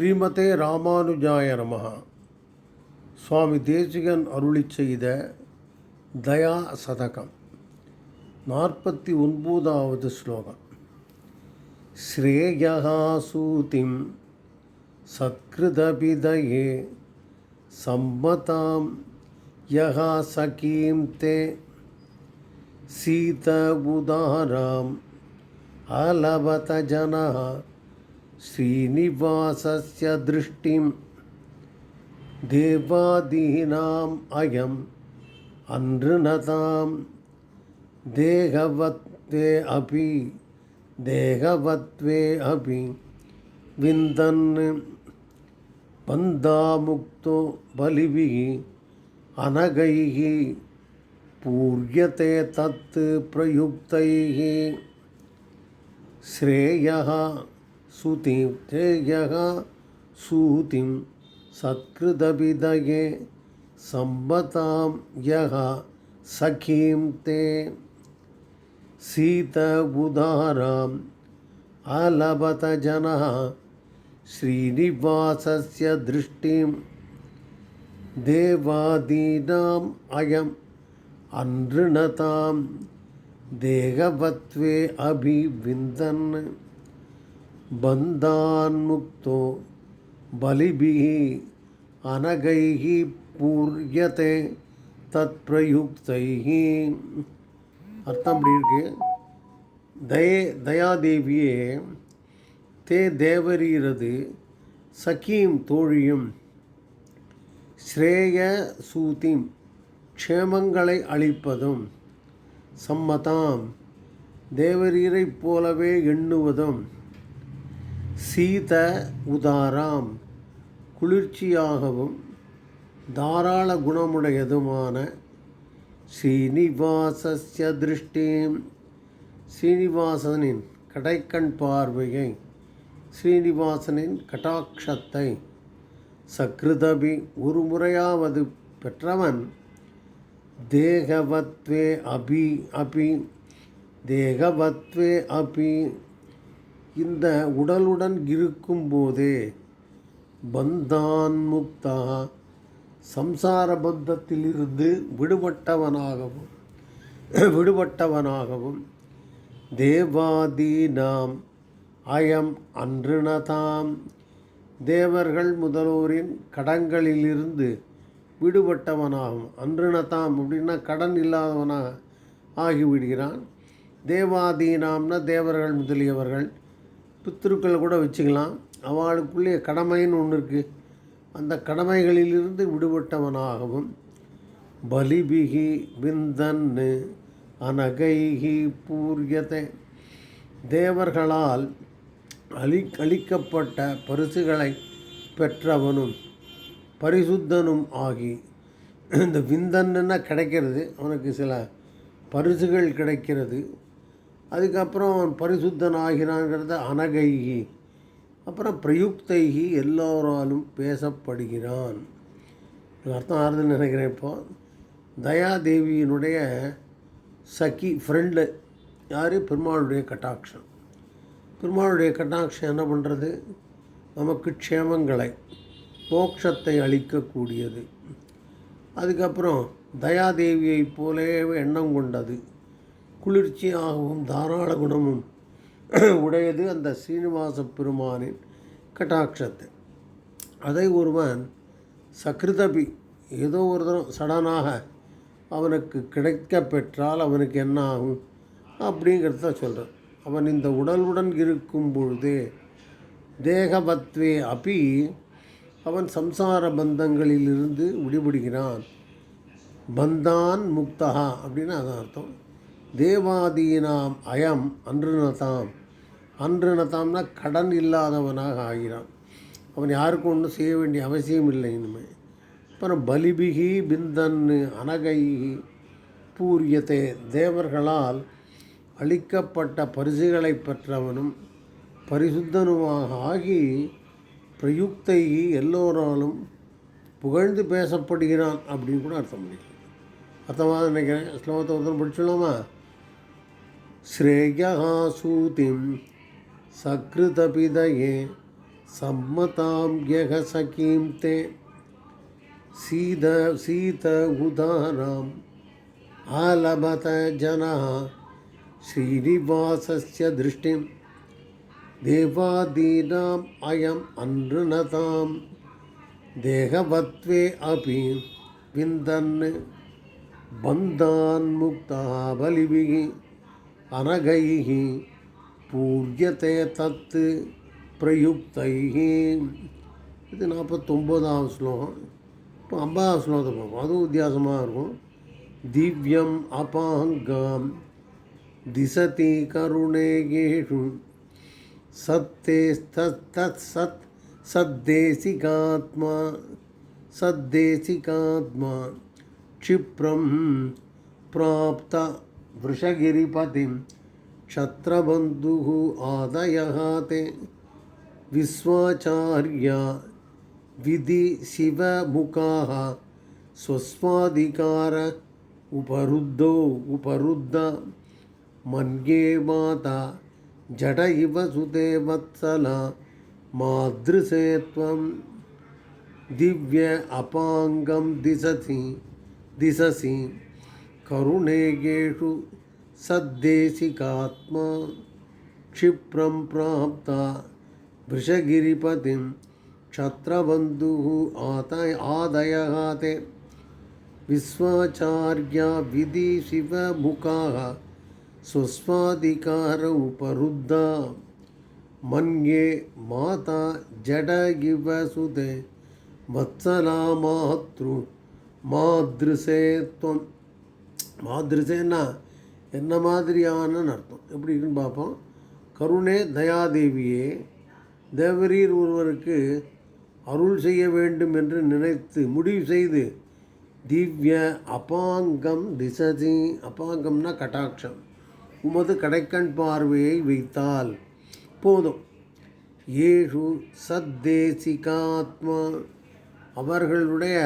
ஸ்ரீமதே ராமானுஜாய நமகா சுவாமி தேசிகன் அருளி செய்த தயா சதகம். நாற்பத்தி ஒன்பதாவது ஸ்லோகம். ஸ்ரேயா சூதிம் சத்கிருதபிதயே சம்மதாம் யகா சகீம் தே. சீத உதாராம் அலபத ஜனா श्रीनिवासस्य दृष्टिं देवादीनाम् अयम् अनृणतां देहवत्वे अपि देहवत्वे अपि विन्दन् बन्धामुक्तो बलिभिः अनगैः पूर्यते तत् प्रयुक्तैः श्रेयः सुतिं श्रेयः सूतिं सत्कृतविदये सम्मतां यः सखीं ते सीत उदाराम् अलभत जनः श्रीनिवासस्य दृष्टिं देवादीनाम् अयम् अनृणताम् देहवत्वे अभिविन्दन् बन्धान्मुक्तो बलिभिः अनगैः पूर्यते தத்பிரயுக்தைஹி அர்த்தம் அப்படி இருக்கு தயே தயாதேவியே தே தேவரீரது சகீம் தோழியும் ஸ்ரேய சூதிம் க்ஷேமங்களை அளிப்பதும் சம்மதாம் தேவரீரைப் போலவே எண்ணுவதும் சீத உதாராம். குளிர்ச்சியாகவும் தாராள குணமுடையதுமான ஸ்ரீனிவாசஸ்ய திருஷ்டிம். ஸ்ரீனிவாசனின் கடைக்கண் பார்வையை ஸ்ரீனிவாசனின் கட்டாட்சத்தை சக்ருதபி ஒரு முறையாவது பெற்றவன். தேகவத்வே அபி அபி. தேகவத்வே அபி. இந்த உடலுடன் இருக்கும்போதே பந்தான் முக்தா சம்சார பந்தத்திலிருந்து விடுபட்டவனாகவும் விடுபட்டவனாகவும் தேவாதீனாம் அயம் அன்றுணதாம் தேவர்கள் முதல்வரின் கடன்களிலிருந்து விடுபட்டவனாகும் அன்றுணதாம் அப்படின்னா கடன் இல்லாதவனாக ஆகிவிடுகிறான். தேவாதீனாம்னா தேவர்கள் முதலியவர்கள். பித்திருக்களை கூட வச்சுக்கலாம். அவளுக்குள்ளே கடமைன்னு ஒன்று இருக்குது அந்த கடமைகளிலிருந்து விடுபட்டவனாகவும் பலிபிகி விந்தன்னு அனகைகி பூரியதை. தேவர்களால் அளி அளிக்கப்பட்ட பரிசுகளை பெற்றவனும் பரிசுத்தனும் ஆகி இந்த விந்தன்னா கிடைக்கிறது. அவனுக்கு சில பரிசுகள் கிடைக்கிறது. அதுக்கப்புறம் பரிசுத்தன் ஆகிறான்ங்கிறத அனகைகி அப்புறம் பிரயுக்தைகி எல்லோராலும் பேசப்படுகிறான். அர்த்தம் ஆறுதுன்னு நினைக்கிறேன் இப்போது தயாதேவியினுடைய சகி ஃப்ரெண்டு யார்? பெருமாளுடைய கட்டாட்சம். பெருமாளுடைய கட்டாட்சம் என்ன பண்ணுறது நமக்கு க்ஷேமங்களை மோட்சத்தை அளிக்கக்கூடியது. அதுக்கப்புறம் தயாதேவியைப் போலே எண்ணம் கொண்டது. குளிர்ச்சியாகவும் தாராள குணமும் உடையது அந்த சீனிவாச பெருமானின் கட்டாட்சத்தை. அதை ஒருவன் சக்ருதபி ஏதோ ஒரு தரம் சடனாக அவனுக்கு கிடைக்க பெற்றால் அவனுக்கு என்ன ஆகும் அப்படிங்கிறத சொல்கிறான் அவன் இந்த உடலுடன் இருக்கும் பொழுது தேகபத்வே அப்பி அவன் சம்சார பந்தங்களிலிருந்து விடுபடுகிறான். பந்தான் முக்தகா அப்படின்னு அதான் அர்த்தம். தேவாதீனாம் அயம் அன்றுனதாம். அன்றுனதாம்னா கடன் இல்லாதவனாக ஆகிறான். அவன் யாருக்கும் ஒன்றும் செய்ய வேண்டிய அவசியம் இல்லை இனிமேல் அப்புறம் பலிபிகி பிந்தன்னு அனகை பூரியத்தை தேவர்களால் அளிக்கப்பட்ட பரிசுகளை பெற்றவனும் பரிசுத்தனுமாக ஆகி பிரயுக்தை எல்லோராலும் புகழ்ந்து பேசப்படுகிறான் அப்படின்னு கூட அர்த்தம் பண்ணிக்கலாம். அர்த்தமாக நினைக்கிறேன்? ஸ்லோகத்தை ஒருத்தர் படிச்சுடலாமா? श्रेयःसूतिं सकृतपिदये सम्मतां यः सखीं ते सीद सीत उदानाम् आलभत जनः श्रीनिवासस्य दृष्टिं देवादीनाम् अयम् अनृणतां देहवत्वे अपि विन्दन् बन्धान्मुक्तः बलिभिः अनगैः பூர்யத்தை தத்து பிரயுக்தைஹி இது நாற்பத்தொம்போதாவது ஸ்லோகம் இப்போ ஐம்பதாவது ஸ்லோகத்தை பார்ப்போம் அதுவும் வித்தியாசமாக இருக்கும் திவ்யம் அபாங்காம் திசதி கருணேகேஷு சத்தே தத் சத் சத்தேசிகாத்மா சத்தேசிகாத்மா क्षिप्रं प्राप्त वृषगिरिपतिं क्षत्रबन्धुः आदयः ते विश्वाचार्या विधि शिवमुखाः स्वस्वाधिकार उपरुद्धो उपरुद्ध मन्ये माता जड इव सुते वत्सला मादृशे त्वं दिव्य अपाङ्गं दिशसि दिशसि। करुणेयेषु सद्देशिकात्मा क्षिप्रं प्राप्ता वृषगिरिपतिं क्षत्रबन्धुः आत आदयः ते विश्वाचार्या विधिशिवमुखाः स्वस्वाधिकार उपरुद्धा मन्ये माता जड सुते वत्सला मातृ मादृशे त्वम् மாத்ருசேன்னா என்ன மாதிரியானன்னு அர்த்தம்? எப்படி இருக்குன்னு பார்ப்போம். கருணே தயாதேவியே தேவரீர் ஒருவருக்கு அருள் செய்ய வேண்டும் என்று நினைத்து முடிவு செய்து திவ்ய அபாங்கம் திசதி. அபாங்கம்னா கட்டாட்சம். உமது கடைக்கண் பார்வையை வைத்தால் போதும். ஏழு சத்தேசிகாத்மா அவர்களுடைய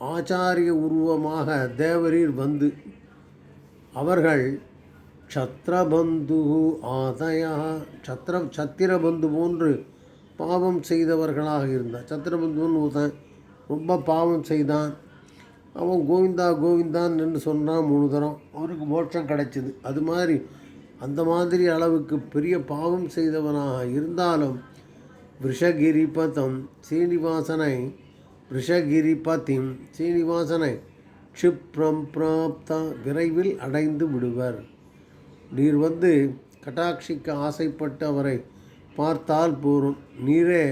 ஆச்சாரிய உருவமாக தேவரீர் வந்து அவர்கள் சத்ரபந்து ஆதயா சத்ர சத்திரபந்து போன்று பாவம் செய்தவர்களாக இருந்தார். சத்திரபந்துன்னு ஒருத்தன் ரொம்ப பாவம் செய்தான். அவன் கோவிந்தா கோவிந்தான் என்று சொன்னான் முழு தரம். அவருக்கு மோட்சம் கிடைச்சிது. அது மாதிரி அந்த மாதிரி அளவுக்கு பெரிய பாவம் செய்தவனாக இருந்தாலும் விஷகிரிபதம் சீனிவாசனை ரிஷகிரிபதிம் சீனிவாசனை க்ஷிப்ரம் பிராப்தா விரைவில் அடைந்து விடுவர். நீர் வந்து கட்டாட்சிக்கு ஆசைப்பட்டு அவரை பார்த்தால் போரும். நீரே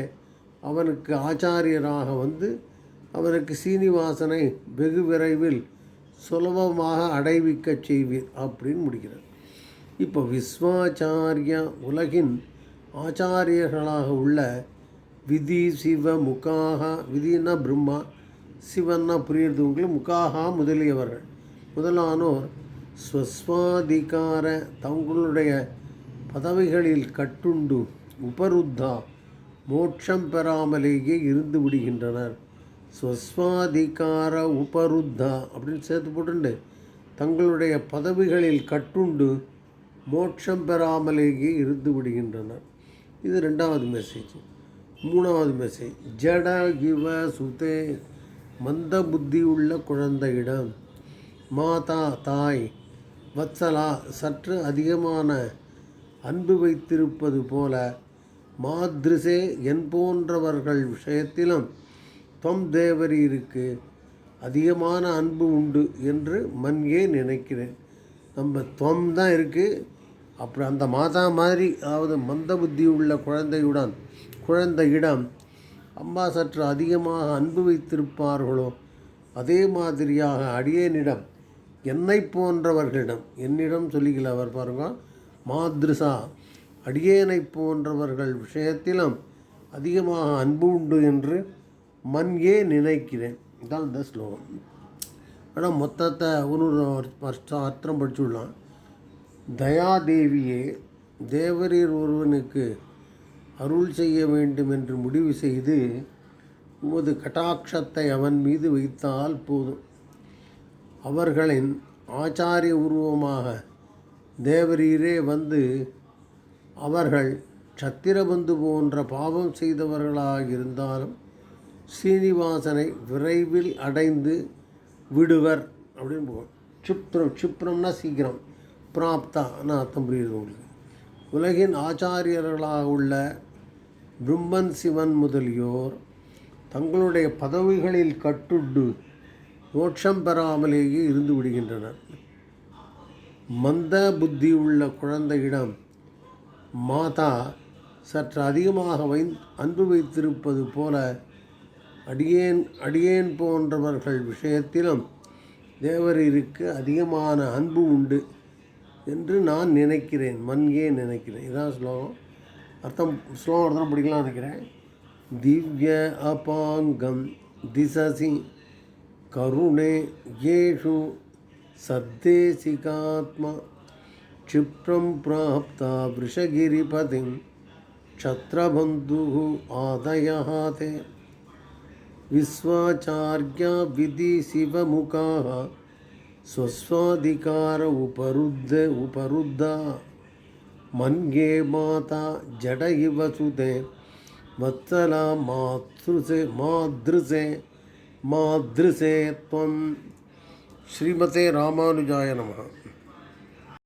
அவனுக்கு ஆச்சாரியராக வந்து அவனுக்கு சீனிவாசனை வெகு விரைவில் சுலபமாக அடைவிக்கச் செய்வீர் அப்படின்னு முடிக்கிறார். இப்போ விஸ்வாச்சாரியா உலகின் ஆச்சாரியர்களாக உள்ள விதி சிவ முகாகா. விதினா பிரம்மா சிவன்னா புரியுறது உங்களுக்கு முகாகா முதலியவர்கள். முதலானோர் ஸ்வஸ்வாதிகார தங்களுடைய பதவிகளில் கட்டுண்டு உபருத்தா மோட்சம் பெறாமலேயே இருந்து விடுகின்றனர். ஸ்வஸ்வாதிகார உபருத்தா அப்படின்னு சேர்த்து போட்டுண்டு. தங்களுடைய பதவிகளில் கட்டுண்டு மோட்சம் பெறாமலேயே இருந்து விடுகின்றனர். இது ரெண்டாவது மெசேஜ் மூணாவது மெசேஜ் ஜட கிவ சுதே மந்த புத்தி உள்ள குழந்தையிடம். மாதா தாய் வத்சலா சற்று அதிகமான அன்பு வைத்திருப்பது போல மாத்ரிசே என் போன்றவர்கள் விஷயத்திலும் தொம் தேவரீருக்கு அதிகமான அன்பு உண்டு என்று மன்யே நினைக்கிறேன். நம்ம தொம் தான் இருக்குது அப்புறம் அந்த மாதா மாதிரி அதாவது மந்த புத்தி உள்ள குழந்தையுடன் குழந்தையிடம் அம்மா சற்று அதிகமாக அன்பு வைத்திருப்பார்களோ? அதே மாதிரியாக அடியேனிடம் என்னை போன்றவர்களிடம்? என்னிடம் சொல்லிக்கல அவர் பாருங்க மாத்ருசா அடியேனை போன்றவர்கள் விஷயத்திலும் அதிகமாக அன்பு உண்டு என்று மன்யே நினைக்கிறேன். இதான் இந்த ஸ்லோகம். ஆனால் மொத்தத்தை ஒரு அர்த்தம் படிச்சுடலாம் தயாதேவியே தேவரீர் ஒருவனுக்கு அருள் செய்ய வேண்டும் என்று முடிவு செய்து உமது கட்டாட்சத்தை அவன் மீது வைத்தால் போதும். அவர்களின் ஆச்சாரிய உருவமாக தேவரீரே வந்து அவர்கள் சத்திரபந்து போன்ற பாவம் செய்தவர்களாக இருந்தாலும் சீனிவாசனை விரைவில் அடைந்து விடுவர் அப்படின்னு போகும். சுப்ரம் சுப்ரம்னா சீக்கிரம். பிராப்தான்னு அர்த்தம் புரியுது உங்களுக்கு. உலகின் ஆச்சாரியர்களாக உள்ள பிரம்மன் சிவன் முதலியோர் தங்களுடைய பதவிகளில் கட்டுண்டு மோட்சம் பெறாமலேயே இருந்து விடுகின்றனர். மந்த புத்தி உள்ள குழந்தையிடம் மாதா சற்று அதிகமாக வை அன்பு வைத்திருப்பது போல அடியேன் அடியேன் போன்றவர்கள் விஷயத்திலும் தேவரீருக்கு அதிகமான அன்பு உண்டு என்று நான் நினைக்கிறேன். மன்கே நினைக்கிறேன். இதான் ஸ்லோகம். அர்த்தம் ஸ்லோகம் அர்த்தம் படிக்கலாம் நினைக்கிறேன் திவ்ய அபாங்கம் திசசி கருணே येषु सद्देशिकात्मा क्षिप्रं प्राप्ता वृषगिरिपतिं क्षत्रबन्धुः आदयः ते विश्वाचार्या विधिशिवमुखाः स्वस्वाधिकार उपरुद्ध उपरुद्धा मन्ये माता जड इव सुते वत्सला मातृसे मादृसे मादृसे त्वं श्रीमते रामानुजाय नमः